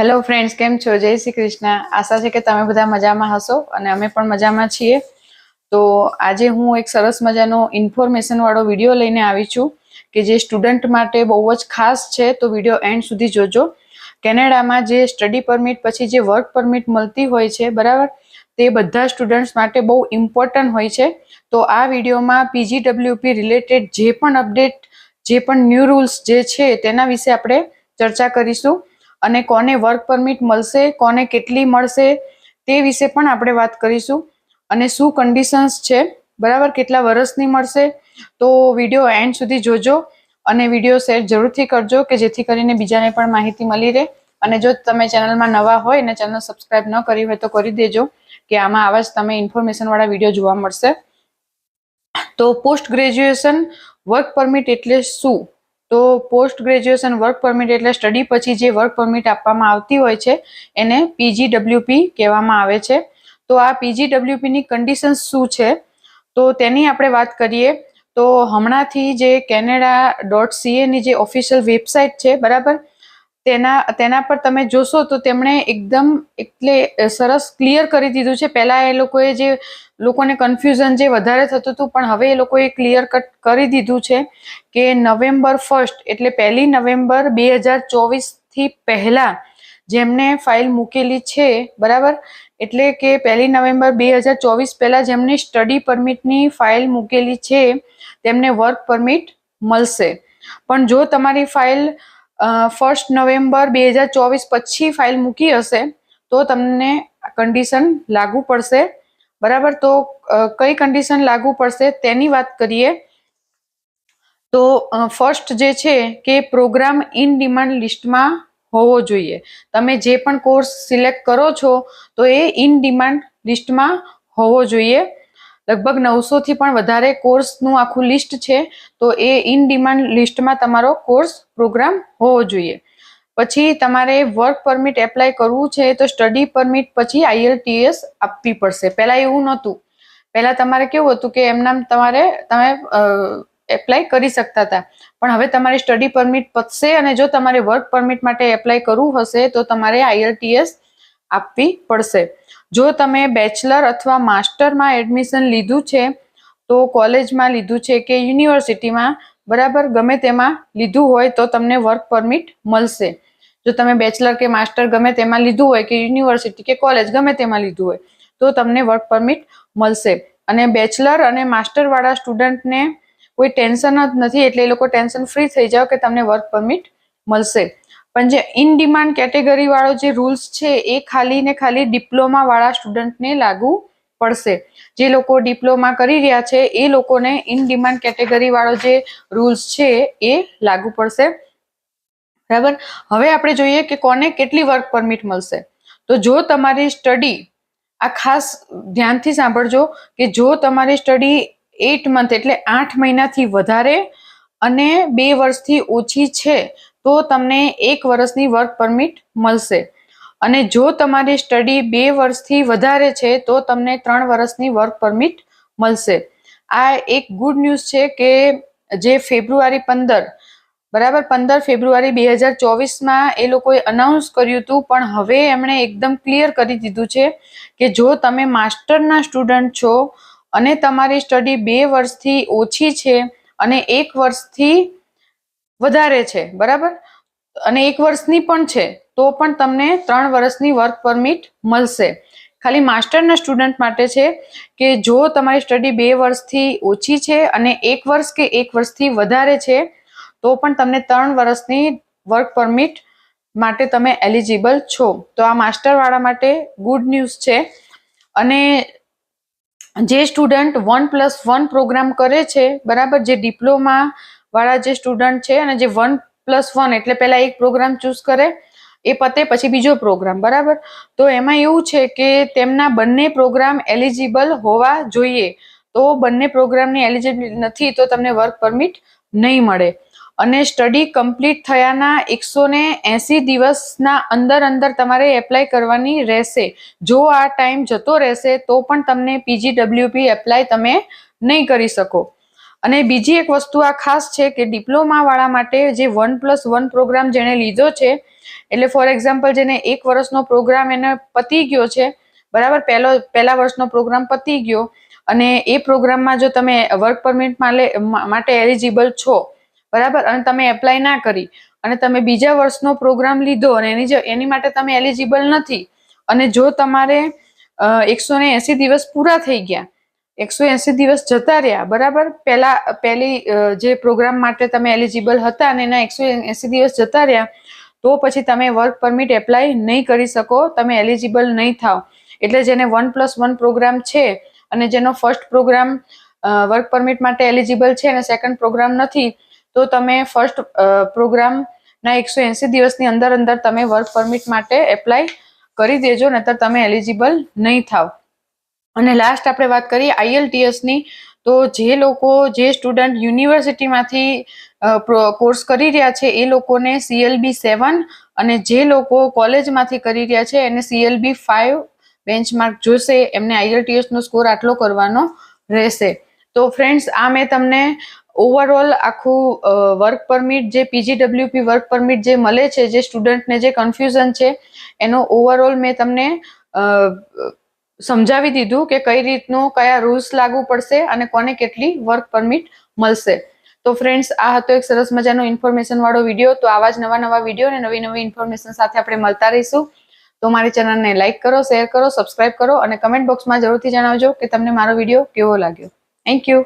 Hello friends કેમ છો? જય શ્રી કૃષ્ણ. આશા છે કે તમે બધા મજામાં હશો અને અમે પણ મજામાં છીએ. તો આજે હું એક સરસ મજાનો ઇન્ફોર્મેશન વાળો વીડિયો લઈને આવી છું કે જે સ્ટુડન્ટ માટે બહુ જ ખાસ છે. તો વીડિયો એન્ડ સુધી જોજો. કેનેડામાં જે સ્ટડી પરમિટ પછી જે વર્ક પરમિટ મળતી હોય છે, બરાબર? તે બધા સ્ટુડન્ટ્સ માટે બહુ ઇમ્પોર્ટન્ટ હોય છે. તો આ વિડીયોમાં પીજીડબ્લ્યુપી રિલેટેડ જે પણ અપડેટ જે પણ ન્યૂ રૂલ્સ જે છે, તેના વિશે આપણે ચર્ચા કરીશું. અને કોને વર્ક પરમિટ મળશે, કોને કેટલી મળશે, તે વિશે પણ આપણે વાત કરીશું. અને શું કન્ડિશન્સ છે, બરાબર, કેટલા વર્ષની મળશે, તો વીડિયો એન્ડ સુધી જોજો અને વીડિયો શેર જરૂરથી કરજો કે જેથી કરીને બીજાને પણ માહિતી મળી રહે. અને જો તમે ચેનલમાં નવા હોય અને ચેનલ સબસ્ક્રાઇબ ન કરી હોય તો કરી દેજો કે આમાં આવા જ તમે ઇન્ફોર્મેશનવાળા વીડિયો જોવા મળશે. તો પોસ્ટ ગ્રેજ્યુએશન વર્ક પરમિટ એટલે શું? તો પોસ્ટ ગ્રેજ્યુએશન વર્ક પરમિટ એટલે સ્ટડી પછી જે વર્ક પરમિટ આપવામાં આવતી હોય છે, એને પીજીડબ્લ્યુપી કહેવામાં આવે છે. તો આ પીજીડબ્લ્યુપીની કન્ડિશન શું છે? તો તેની આપણે વાત કરીએ, તો હમણાંથી જે કેનેડા ડોટ સીએની જે ઓફિશિયલ વેબસાઇટ છે, બરાબર? તેના તેના પર તમે જોશો તો તેમણે એકદમ એટલે સરસ ક્લિયર કરી દીધું છે. પહેલાં એ લોકોએ જે, લોકોને કન્ફ્યુઝન જે વધારે થતું હતું, પણ હવે એ લોકોએ ક્લિયર કટ કરી દીધું છે કે નવેમ્બર ફર્સ્ટ એટલે પહેલી નવેમ્બર બે હજાર ચોવીસથી પહેલાં જેમને ફાઇલ મૂકેલી છે, બરાબર? એટલે કે પહેલી નવેમ્બર બે હજાર ચોવીસ પહેલાં જેમની સ્ટડી પરમિટની ફાઇલ મૂકેલી છે, તેમને વર્ક પરમિટ મળશે. પણ જો તમારી ફાઇલ ફર્સ્ટ નવેમ્બર બે હજાર ચોવીસ પછી ફાઇલ મૂકી હશે, તો તમને કન્ડિશન લાગુ પડશે. બરાબર? તો કઈ કન્ડિશન લાગુ પડશે તેની વાત કરીએ. તો ફર્સ્ટ જે છે કે પ્રોગ્રામ ઇન ડિમાન્ડ લિસ્ટમાં હોવો જોઈએ. તમે જે પણ કોર્સ સિલેક્ટ કરો છો, તો એ ઇન ડિમાન્ડ લિસ્ટમાં હોવો જોઈએ. લગભગ નવસોથી પણ વધારે કોર્સનું આખું લિસ્ટ છે, તો એ ઇન ડિમાન્ડ લિસ્ટમાં તમારો કોર્સ પ્રોગ્રામ હોવો જોઈએ. પછી તમારે વર્ક પરમિટ એપ્લાય કરવું છે, તો સ્ટડી પરમિટ પછી આઈએલટીએસ આપવી પડશે. પહેલાં એવું નહોતું. પહેલાં તમારે કેવું હતું કે એમનામ તમારે, તમે એપ્લાય કરી શકતા હતા. પણ હવે તમારી સ્ટડી પરમિટ પતશે અને જો તમારે વર્ક પરમિટ માટે એપ્લાય કરવું હશે, તો તમારે આઈએલટીએસ આપવી પડશે. જો તમે બેચલર અથવા માસ્ટરમાં એડમિશન લીધું છે, તો કોલેજમાં લીધું છે કે યુનિવર્સિટીમાં, બરાબર, ગમે તેમાં લીધું હોય તો તમને વર્ક પરમિટ મળશે. જો તમે બેચલર કે માસ્ટર ગમે તેમાં લીધું હોય કે યુનિવર્સિટી કે કોલેજ ગમે તેમાં લીધું હોય, તો તમને વર્ક પરમિટ મળશે. અને બેચલર અને માસ્ટરવાળા સ્ટુડન્ટને કોઈ ટેન્શન જ નથી, એટલે એ લોકો ટેન્શન ફ્રી થઈ જાવ કે તમને વર્ક પરમિટ મળશે. પણ જે ઇન ડિમાન્ડ કેટેગરી વાળો જે રૂલ્સ છે, એ ખાલી ને ખાલી ડિપ્લોમા વાળા સ્ટુડન્ટને લાગુ પડશે. જે લોકો ડિપ્લોમા કરી રહ્યા છે, એ લોકોને ઇન ડિમાન્ડ કેટેગરી વાળો જે રૂલ્સ છે, એ લાગુ પડશે. બરાબર? હવે આપણે જોઈએ કે કોને કેટલી વર્ક પરમિટ મળશે. તો જો તમારી સ્ટડી આ ખાસ ધ્યાનથી સાંભળજો કે જો તમારી સ્ટડી એટ મંથ એટલે આઠ મહિનાથી વધારે અને બે વર્ષથી ઓછી છે તો તમને એક વર્ષની વર્ક પરમિટ મળશે. અને જો તમારી સ્ટડી બે વર્ષથી વધારે છે, તો તમને ત્રણ વર્ષની વર્ક પરમિટ મળશે. આ એક ગુડ ન્યૂઝ છે કે જે ફેબ્રુઆરી પંદર, બરાબર પંદર ફેબ્રુઆરી બે હજાર ચોવીસમાં એ લોકોએ અનાઉન્સ કર્યું હતું, પણ હવે એમણે એકદમ ક્લિયર કરી દીધું છે કે જો તમે માસ્ટરના સ્ટુડન્ટ છો અને તમારી સ્ટડી બે વર્ષથી ઓછી છે અને એક વર્ષથી વધારે છે, બરાબર? અને એક વર્ષની પણ છે, તો પણ તમને ત્રણ વર્ષની વર્ક પરમિટ મળશે. ખાલી માસ્ટરના સ્ટુડન્ટ માટે છે કે જો તમારી સ્ટડી બે વર્ષથી ઓછી છે અને એક વર્ષ કે એક વર્ષથી વધારે છે, તો પણ તમને ત્રણ વર્ષની વર્ક પરમિટ માટે તમે એલિજિબલ છો. તો આ માસ્ટરવાળા માટે ગુડ ન્યૂઝ છે. અને જે student one plus one programme કરે છે, બરાબર? જે ડિપ્લોમા વાળા જે સ્ટુડન્ટ છે અને જે વન પ્લસ વન એટલે પહેલાં એક પ્રોગ્રામ ચૂઝ કરે, એ પતે, પછી બીજો પ્રોગ્રામ બરાબર? તો એમાં એવું છે કે તેમના બંને પ્રોગ્રામ એલિજિબલ હોવા જોઈએ. તો બંને પ્રોગ્રામની એલિજિબલ નથી, તો તમને વર્ક પરમિટ નહીં મળે. અને સ્ટડી કમ્પ્લીટ થયાના એકસો ને એંસી દિવસના અંદર અંદર તમારે એપ્લાય કરવાની રહેશે. જો આ ટાઈમ જતો રહેશે, તો પણ તમને પીજીડબ્લ્યુપી એપ્લાય તમે નહીં કરી શકો. અને બીજી એક વસ્તુ આ ખાસ છે કે ડિપ્લોમાવાળા માટે જે વન પ્લસ વન પ્રોગ્રામ જેણે લીધો છે, એટલે ફોર એક્ઝામ્પલ જેને એક વર્ષનો પ્રોગ્રામ એને પતી ગયો છે, બરાબર? પહેલો, પહેલા વર્ષનો પ્રોગ્રામ પતી ગયો અને એ પ્રોગ્રામમાં જો તમે વર્ક પરમિટ માટે એલિજિબલ છો, બરાબર? અને તમે એપ્લાય ના કરી અને તમે બીજા વર્ષનો પ્રોગ્રામ લીધો અને એની એની માટે તમે એલિજિબલ નથી અને જો તમારે એકસો ને એંસી દિવસ પૂરા થઈ ગયા એકસો એસી દિવસ જતા રહ્યા, બરાબર? પહેલા, પહેલી જે પ્રોગ્રામ માટે તમે એલિજિબલ હતા અને એના એકસો એસી દિવસ જતા રહ્યા, તો પછી તમે વર્ક પરમિટ એપ્લાય નહીં કરી શકો, તમે એલિજિબલ નહીં થાવ. એટલે જેને વન પ્લસ વન પ્રોગ્રામ છે અને જેનો ફર્સ્ટ પ્રોગ્રામ વર્ક પરમિટ માટે એલિજિબલ છે અને સેકન્ડ પ્રોગ્રામ નથી, તો તમે ફર્સ્ટ પ્રોગ્રામના એકસો એસી દિવસની અંદર અંદર તમે વર્ક પરમિટ માટે એપ્લાય કરી દેજો, નહીતર તમે એલિજિબલ નહીં થાવ. અને લાસ્ટ આપણે વાત કરીએ આઈએલટીએસની તો જે લોકો, જે સ્ટુડન્ટ યુનિવર્સિટીમાંથી કોર્સ કરી રહ્યા છે, એ લોકોને સીએલબી સેવન અને જે લોકો કોલેજમાંથી કરી રહ્યા છે, એને સીએલબી ફાઇવ બેન્ચમાર્ક જોશે, એમને આઈએલટીએસનો સ્કોર આટલો કરવાનો રહેશે. તો ફ્રેન્ડ્સ આ મેં તમને ઓવરઓલ આખું વર્ક પરમિટ જે પીજીડબ્લ્યુપી વર્ક પરમિટ જે મળે છે, જે સ્ટુડન્ટને જે કન્ફ્યુઝન છે, એનો ઓવરઓલ મેં તમને સમજાવી દીધું કે કઈ રીતનું કયા રૂલ્સ લાગુ પડશે અને કોને કેટલી વર્ક પરમિટ મળશે. તો ફ્રેન્ડ્સ આ હતો એક સરસ મજાનો ઇન્ફોર્મેશન વાળો વીડિયો તો આવા જ નવા નવા વીડિયો અને નવી નવી ઇન્ફોર્મેશન સાથે આપણે મળતા રહીશું. તો મારી ચેનલને લાઇક કરો શેર કરો સબસ્ક્રાઇબ કરો અને કમેન્ટ બોક્સમાં જરૂરથી જણાવજો કે તમને મારો વીડિયો કેવો લાગ્યો. Thank you